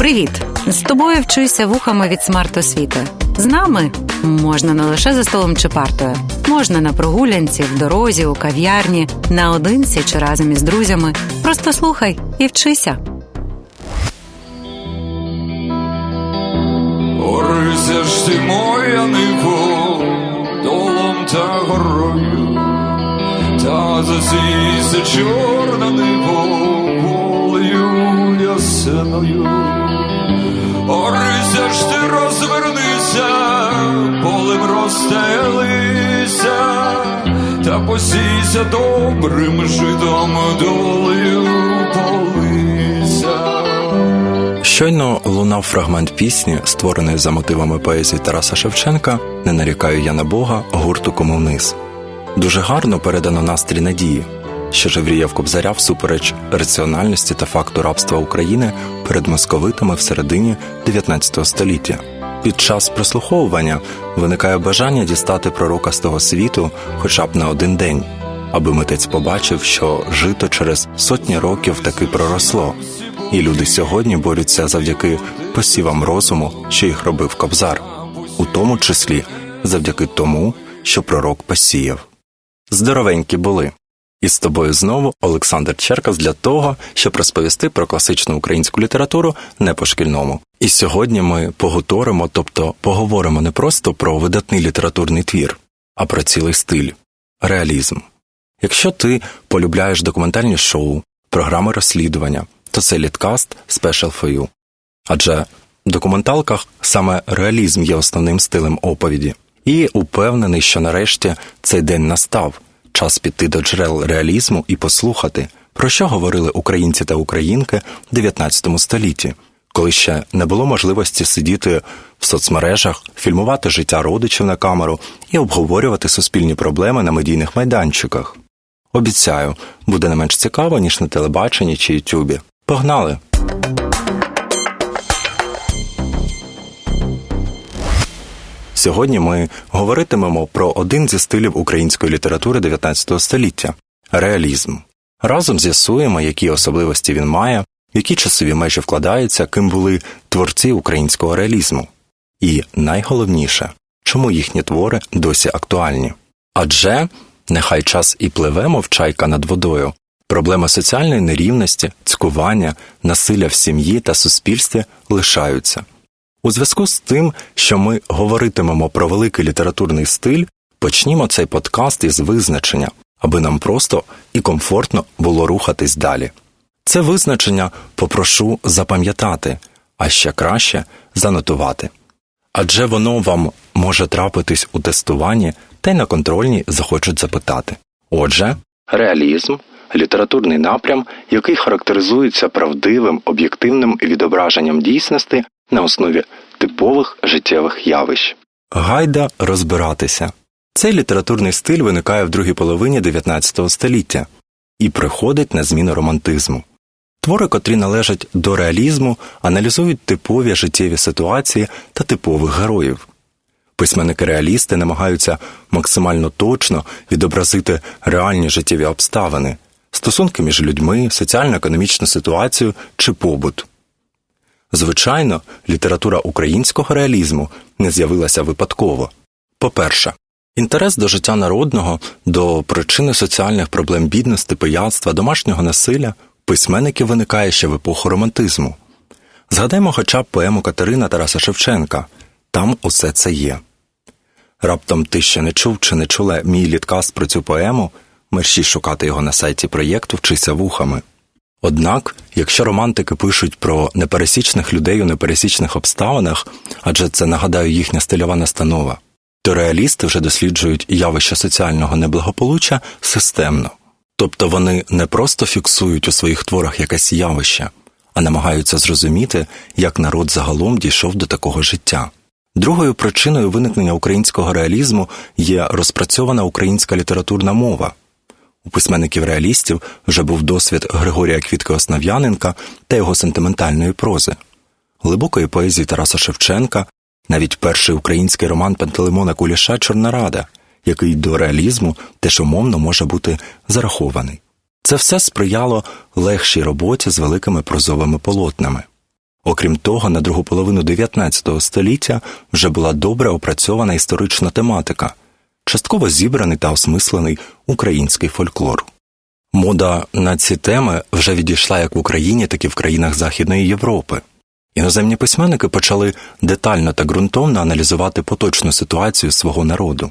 Привіт! З тобою вчуся вухами від смарт-освіти. З нами можна не лише за столом чи партою, можна на прогулянці, в дорозі, у кав'ярні, наодинці чи разом із друзями. Просто слухай і вчися. Орися ж ти моя ниво, долом та горою, та засійся чорна ниво, волею ясеною. Орися ж ти розвернися, полем розстелися, та посійся добрим житом, долею полися. Щойно лунав фрагмент пісні, створеної за мотивами поезії Тараса Шевченка Не нарікаю я на Бога гурту Кому вниз. Дуже гарно передано настрій надії, що жевріяв Кобзаря всупереч раціональності та факту рабства України перед московитами в середині 19 століття. Під час прослуховування виникає бажання дістати пророка з того світу хоча б на один день, аби митець побачив, що жито через сотні років таки проросло, і люди сьогодні борються завдяки посівам розуму, що їх робив Кобзар, у тому числі завдяки тому, що пророк посіяв. Здоровенькі були. І з тобою знову Олександр Черкас для того, щоб розповісти про класичну українську літературу не по шкільному. І сьогодні ми погуторимо, тобто поговоримо не просто про видатний літературний твір, а про цілий стиль реалізм. Якщо ти полюбляєш документальні шоу, програми розслідування, то це літкаст Special for You. Адже в документалках саме реалізм є основним стилем оповіді. І упевнений, що нарешті цей день настав час піти до джерел реалізму і послухати, про що говорили українці та українки в 19 столітті, коли ще не було можливості сидіти в соцмережах, фільмувати життя родичів на камеру і обговорювати суспільні проблеми на медійних майданчиках. Обіцяю, буде не менш цікаво, ніж на телебаченні чи Ютубі. Погнали! Сьогодні ми говоритимемо про один зі стилів української літератури 19 століття реалізм. Разом з'ясуємо, які особливості він має, в які часові межі вкладаються, ким були творці українського реалізму. І найголовніше, чому їхні твори досі актуальні. Адже нехай час і пливе, мов чайка над водою. Проблеми соціальної нерівності, цькування, насилля в сім'ї та суспільстві лишаються. У зв'язку з тим, що ми говоритимемо про великий літературний стиль, почнімо цей подкаст із визначення, аби нам просто і комфортно було рухатись далі. Це визначення попрошу запам'ятати, а ще краще занотувати. Адже воно вам може трапитись у тестуванні та й на контрольній захочуть запитати. Отже, реалізм літературний напрям, який характеризується правдивим об'єктивним відображенням дійсності на основі типових життєвих явищ. Гайда розбиратися. Цей літературний стиль виникає в другій половині 19 століття і приходить на зміну романтизму. Твори, котрі належать до реалізму, аналізують типові життєві ситуації та типових героїв. Письменники реалісти намагаються максимально точно відобразити реальні життєві обставини, стосунки між людьми, соціально-економічну ситуацію чи побут. Звичайно, література українського реалізму не з'явилася випадково. По-перше, інтерес до життя народного, до причини соціальних проблем бідності, пияцтва, домашнього насилля письменників виникає ще в епоху романтизму. Згадаймо хоча б поему Катерина Тараса Шевченка там усе це є. Раптом ти ще не чув чи не чула мій літкаст про цю поему, мерщій шукати його на сайті проєкту Вчися вухами. Однак, якщо романтики пишуть про непересічних людей у непересічних обставинах, адже це нагадаю їхня стильова настанова, то реалісти вже досліджують явище соціального неблагополуччя системно. Тобто вони не просто фіксують у своїх творах якесь явище, а намагаються зрозуміти, як народ загалом дійшов до такого життя. Другою причиною виникнення українського реалізму є розпрацьована українська літературна мова. У письменників реалістів вже був досвід Григорія Квітки Основ'яненка та його сентиментальної прози, глибокої поезії Тараса Шевченка, навіть перший український роман Пантелеймона Куліша Чорна Рада, який до реалізму теж умовно може бути зарахований. Це все сприяло легшій роботі з великими прозовими полотнами. Окрім того, на другу половину 19 століття вже була добре опрацьована історична тематика, частково зібраний та осмислений український фольклор. Мода на ці теми вже відійшла як в Україні, так і в країнах Західної Європи. Іноземні письменники почали детально та ґрунтовно аналізувати поточну ситуацію свого народу,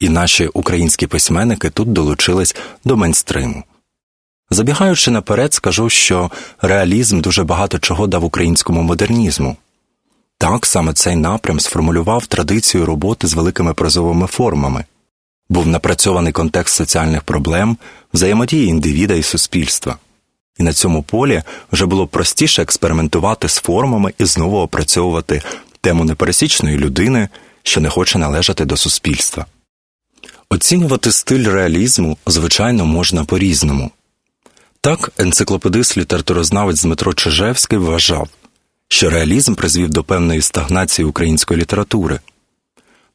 і наші українські письменники тут долучились до мейнстриму. Забігаючи наперед, скажу, що реалізм дуже багато чого дав українському модернізму. Так саме цей напрям сформулював традицію роботи з великими прозовими формами, був напрацьований контекст соціальних проблем, взаємодії індивіда і суспільства. І на цьому полі вже було простіше експериментувати з формами і знову опрацьовувати тему непересічної людини, що не хоче належати до суспільства. Оцінювати стиль реалізму, звичайно, можна по-різному. Так, енциклопедист літературознавець Дмитро Чижевський вважав, що реалізм призвів до певної стагнації української літератури.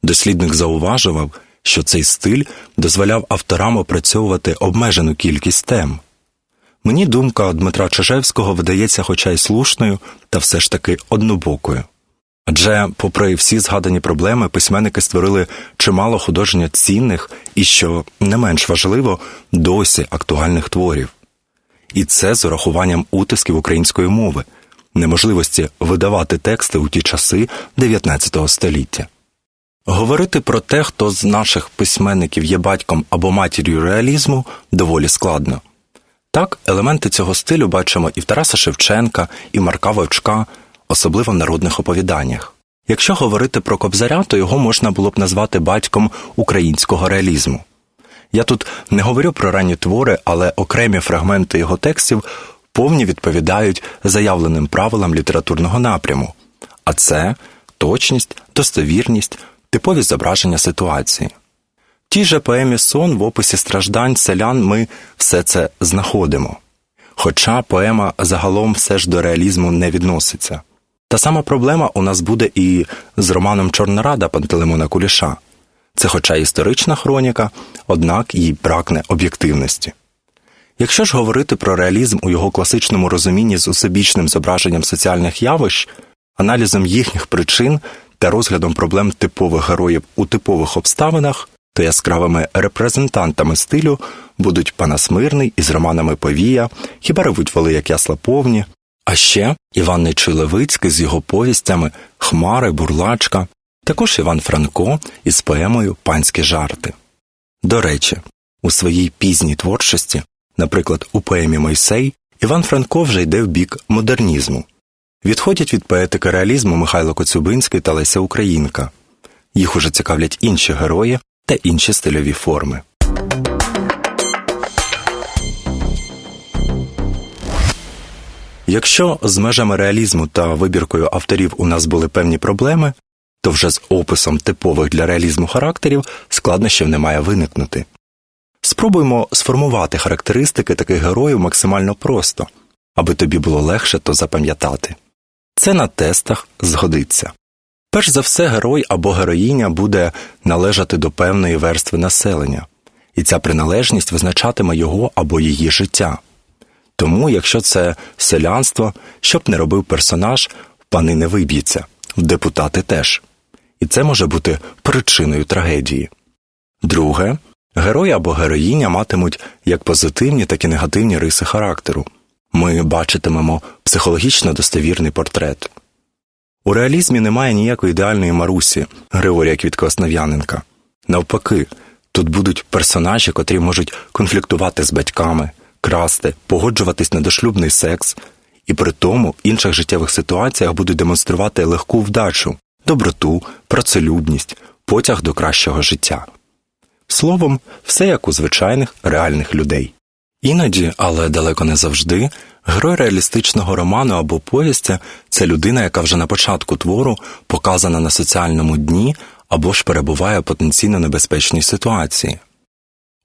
Дослідник зауважував, що цей стиль дозволяв авторам опрацьовувати обмежену кількість тем. Мені думка Дмитра Чижевського видається хоча й слушною, та все ж таки однобокою. Адже, попри всі згадані проблеми, письменники створили чимало художньо цінних і, що не менш важливо, досі актуальних творів. І це з урахуванням утисків української мови, неможливості видавати тексти у ті часи 19 століття. Говорити про те, хто з наших письменників є батьком або матір'ю реалізму, доволі складно. Так, елементи цього стилю бачимо і в Тараса Шевченка, і Марка Вовчка, особливо в народних оповіданнях. Якщо говорити про Кобзаря, то його можна було б назвати батьком українського реалізму. Я тут не говорю про ранні твори, але окремі фрагменти його текстів повні відповідають заявленим правилам літературного напряму, а це точність, достовірність, типові зображення ситуації. В тій же поемі Сон в описі страждань селян ми все це знаходимо. Хоча поема загалом все ж до реалізму не відноситься. Та сама проблема у нас буде і з романом Чорнорада Пантелеймона Куліша. Це, хоча історична хроніка, однак їй бракне об'єктивності. Якщо ж говорити про реалізм у його класичному розумінні з усебічним зображенням соціальних явищ, аналізом їхніх причин та розглядом проблем типових героїв у типових обставинах, то яскравими репрезентантами стилю будуть Панас Мирний із романами Повія, хіба ревуть воли, як ясла повні, а ще Іван Нечуй Левицький з його повістями Хмари, Бурлачка, також Іван Франко із поемою Панські жарти. До речі, у своїй пізній творчості, наприклад, у поемі Мойсей, Іван Франко вже йде в бік модернізму. Відходять від поетики реалізму Михайло Коцюбинський та Леся Українка. Їх уже цікавлять інші герої та інші стильові форми. Якщо з межами реалізму та вибіркою авторів у нас були певні проблеми, то вже з описом типових для реалізму характерів складнощів не має виникнути. Спробуймо сформувати характеристики таких героїв максимально просто, аби тобі було легше то запам'ятати. Це на тестах згодиться. Перш за все, герой або героїня буде належати до певної верстви населення, і ця приналежність визначатиме його або її життя. Тому, якщо це селянство, що б не робив персонаж, в пани не виб'ється, в депутати теж. І це може бути причиною трагедії. Друге, герой або героїня матимуть як позитивні, так і негативні риси характеру. Ми бачитимемо психологічно достовірний портрет. У реалізмі немає ніякої ідеальної Марусі Григорія Квітко Основ'яненка. Навпаки, тут будуть персонажі, котрі можуть конфліктувати з батьками, красти, погоджуватись на дошлюбний секс, і при тому в інших життєвих ситуаціях будуть демонструвати легку вдачу, доброту, працелюбність, потяг до кращого життя. Словом, все як у звичайних реальних людей. Іноді, але далеко не завжди, герой реалістичного роману або повісті це людина, яка вже на початку твору показана на соціальному дні або ж перебуває в потенційно небезпечній ситуації.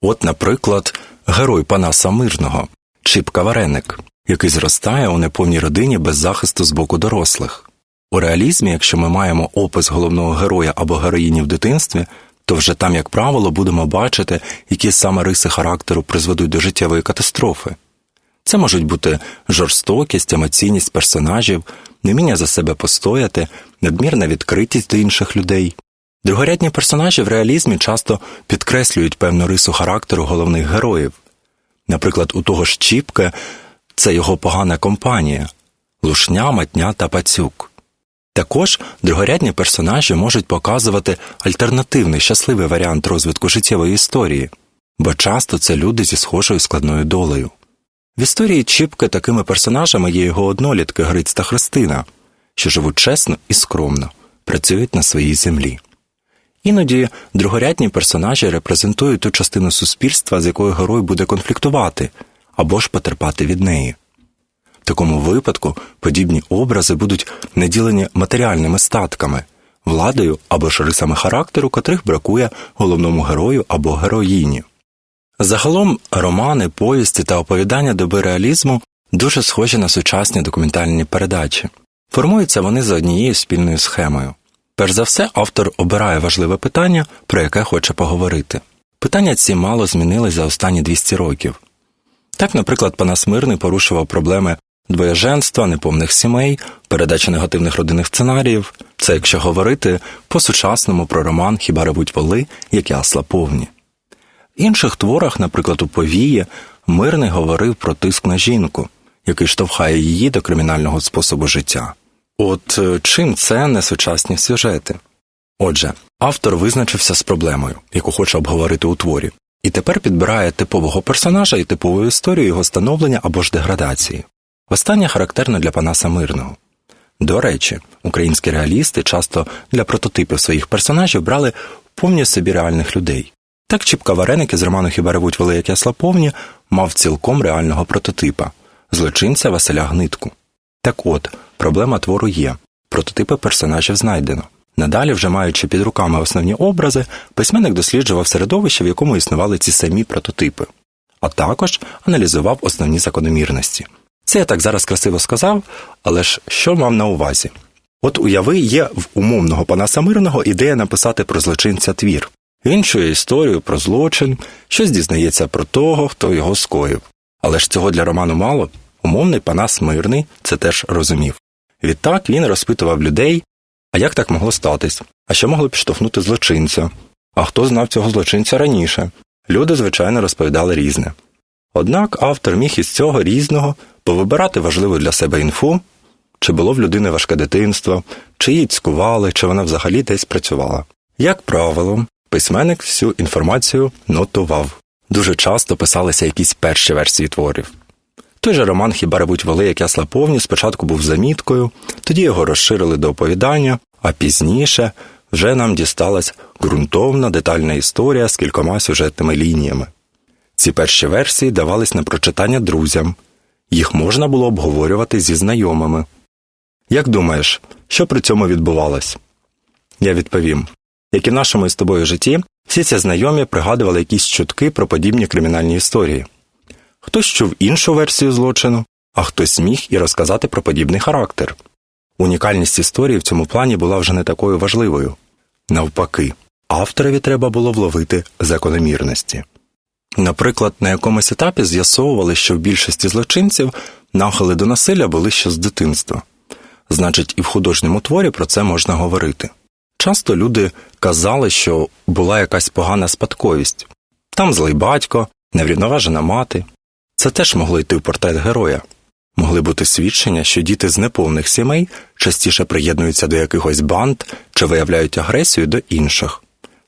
От, наприклад, герой Панаса Мирного, Чіпка Вареник, який зростає у неповній родині без захисту з боку дорослих. У реалізмі, якщо ми маємо опис головного героя або героїні в дитинстві, то вже там, як правило, будемо бачити, які саме риси характеру призведуть до життєвої катастрофи. Це можуть бути жорстокість, емоційність персонажів, невміння за себе постояти, надмірна відкритість до інших людей. Другорядні персонажі в реалізмі часто підкреслюють певну рису характеру головних героїв. Наприклад, у того ж Чіпка це його погана компанія лушня, матня та пацюк. Також другорядні персонажі можуть показувати альтернативний щасливий варіант розвитку життєвої історії, бо часто це люди зі схожою складною долею. В історії Чіпки такими персонажами є його однолітки Гриць та Христина, що живуть чесно і скромно, працюють на своїй землі. Іноді другорядні персонажі репрезентують ту частину суспільства, з якою герой буде конфліктувати або ж потерпати від неї. В такому випадку подібні образи будуть наділені матеріальними статками, владою або ж рисами характеру, котрих бракує головному герою або героїні. Загалом романи, повісті та оповідання доби реалізму дуже схожі на сучасні документальні передачі. Формуються вони за однією спільною схемою. Перш за все, автор обирає важливе питання, про яке хоче поговорити. Питання ці мало змінились за останні 200 років. Так, наприклад, Панас Мирний порушував проблеми двоєженства, неповних сімей, передачі негативних родинних сценаріїв. Це якщо говорити по-сучасному про роман Хіба ревуть воли, як ясла повні. В інших творах, наприклад, у повії, Мирний говорив про тиск на жінку, який штовхає її до кримінального способу життя. От е, чим це не сучасні сюжети? Отже, автор визначився з проблемою, яку хоче обговорити у творі, і тепер підбирає типового персонажа і типову історію його становлення або ж деградації. Останнє характерно для Панаса Мирного. До речі, українські реалісти часто для прототипів своїх персонажів брали повні собі реальних людей. Так Чіпка Вареники з роману Хіба ревуть воли, як ясла повні мав цілком реального прототипа злочинця Василя Гнитку. Так от, проблема твору є прототипи персонажів знайдено. Надалі, вже маючи під руками основні образи, письменник досліджував середовище, в якому існували ці самі прототипи, а також аналізував основні закономірності. Це я так зараз красиво сказав, але ж що мав на увазі? От уяви, є в умовного Панаса Мирного ідея написати про злочинця твір. Він чує історію про злочин, щось дізнається про того, хто його скоїв. Але ж цього для роману мало. Умовний Панас Мирний це теж розумів. Відтак він розпитував людей, а як так могло статись? А що могло підштовхнути злочинця? А хто знав цього злочинця раніше? Люди, звичайно, розповідали різне. Однак автор міг із цього різного повибирати важливу для себе інфу, чи було в людини важке дитинство, чи її цькували, чи вона взагалі десь працювала. Як правило, письменник всю інформацію нотував. Дуже часто писалися якісь перші версії творів. Той же роман Хіба ревуть воли, як ясла повні, спочатку був заміткою, тоді його розширили до оповідання, а пізніше вже нам дісталась ґрунтовна детальна історія з кількома сюжетними лініями. Ці перші версії давались на прочитання друзям, їх можна було обговорювати зі знайомими. Як думаєш, що при цьому відбувалось? Я відповім: як і в нашому із тобою житті, всі ці знайомі пригадували якісь чутки про подібні кримінальні історії. Хтось чув іншу версію злочину, а хтось міг і розказати про подібний характер. Унікальність історії в цьому плані була вже не такою важливою. Навпаки, авторові треба було вловити закономірності. Наприклад, на якомусь етапі з'ясовували, що в більшості злочинців нахили до насилля були ще з дитинства. Значить, і в художньому творі про це можна говорити. Часто люди казали, що була якась погана спадковість там злий батько, неврівноважена мати. Це теж могло йти в портрет героя. Могли бути свідчення, що діти з неповних сімей частіше приєднуються до якихось банд чи виявляють агресію до інших.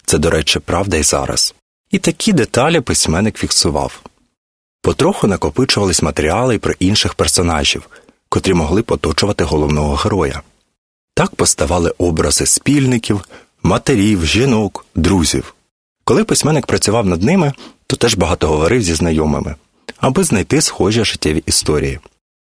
Це, до речі, правда й зараз. І такі деталі письменник фіксував. Потроху накопичувались матеріали про інших персонажів, котрі могли поточувати головного героя. Так поставали образи спільників, матерів, жінок, друзів. Коли письменник працював над ними, то теж багато говорив зі знайомими, аби знайти схожі життєві історії.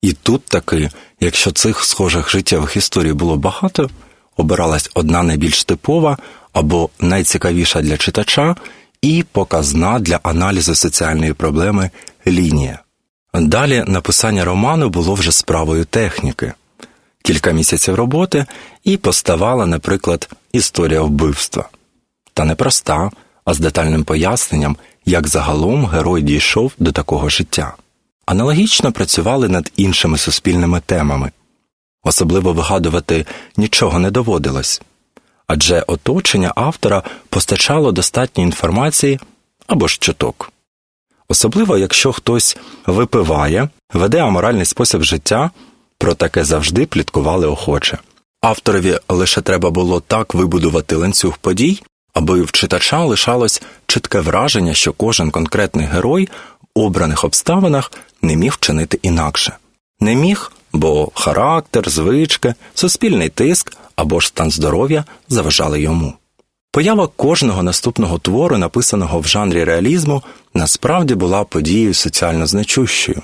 І тут таки, якщо цих схожих життєвих історій було багато, обиралась одна найбільш типова або найцікавіша для читача і показна для аналізу соціальної проблеми лінія. Далі написання роману було вже справою техніки. Кілька місяців роботи і поставала, наприклад, історія вбивства. Та не проста, а з детальним поясненням, як загалом герой дійшов до такого життя. Аналогічно працювали над іншими суспільними темами. Особливо вигадувати нічого не доводилось, адже оточення автора постачало достатньо інформації або ж чуток. Особливо, якщо хтось випиває, веде аморальний спосіб життя, про таке завжди пліткували охоче. Авторові лише треба було так вибудувати ланцюг подій, аби в читача лишалось чітке враження, що кожен конкретний герой в обраних обставинах не міг вчинити інакше. Не міг, бо характер, звички, суспільний тиск або ж стан здоров'я заважали йому. Поява кожного наступного твору, написаного в жанрі реалізму, насправді була подією соціально значущою.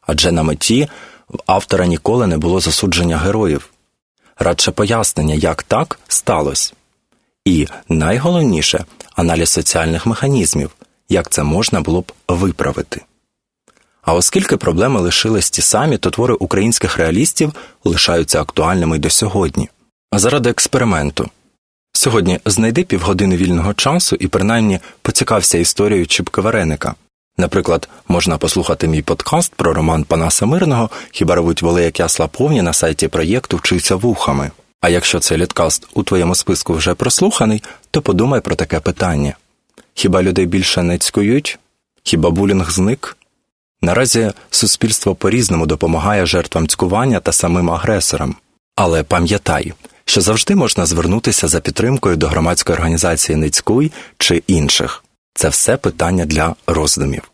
Адже на меті в автора ніколи не було засудження героїв, радше пояснення, як так сталося. І найголовніше аналіз соціальних механізмів, як це можна було б виправити. А оскільки проблеми лишились ті самі, то твори українських реалістів лишаються актуальними й до сьогодні. А заради експерименту. Сьогодні знайди півгодини вільного часу і принаймні поцікався історією Чіпки Вареника. Наприклад, можна послухати мій подкаст про роман Панаса Мирного Хіба ревуть воли, як ясла повні на сайті проєкту Вчися вухами. А якщо цей літкаст у твоєму списку вже прослуханий, то подумай про таке питання: хіба людей більше не цькують? Хіба булінг зник? Наразі суспільство по-різному допомагає жертвам цькування та самим агресорам. Але пам'ятай, що завжди можна звернутися за підтримкою до громадської організації Нецькуй чи інших. Це все питання для роздумів.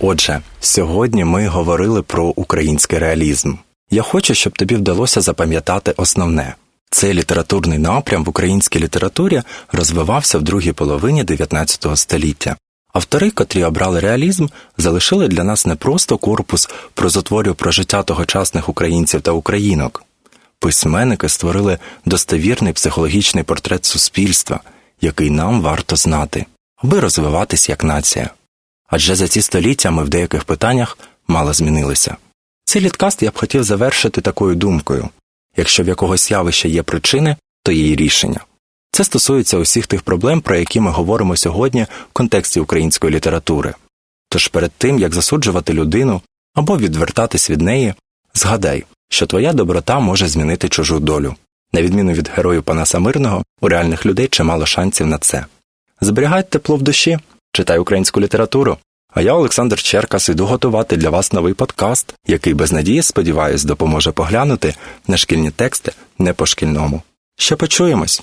Отже, сьогодні ми говорили про український реалізм. Я хочу, щоб тобі вдалося запам'ятати основне. Цей літературний напрям в українській літературі розвивався в другій половині 19 століття. Автори, котрі обрали реалізм, залишили для нас не просто корпус прозотворів про життя тогочасних українців та українок. Письменники створили достовірний психологічний портрет суспільства, який нам варто знати, аби розвиватись як нація. Адже за ці століття ми в деяких питаннях мало змінилися. Цей літкаст я б хотів завершити такою думкою якщо в якогось явища є причини, то є й рішення. Це стосується усіх тих проблем, про які ми говоримо сьогодні в контексті української літератури. Тож перед тим, як засуджувати людину або відвертатись від неї, згадай, що твоя доброта може змінити чужу долю. На відміну від героїв Панаса Мирного, у реальних людей чимало шансів на це. Зберігай тепло в душі, читай українську літературу. А я, Олександр Черкас, іду готувати для вас новий подкаст, який без надії, сподіваюсь, допоможе поглянути на шкільні тексти не по шкільному. Ще почуємось.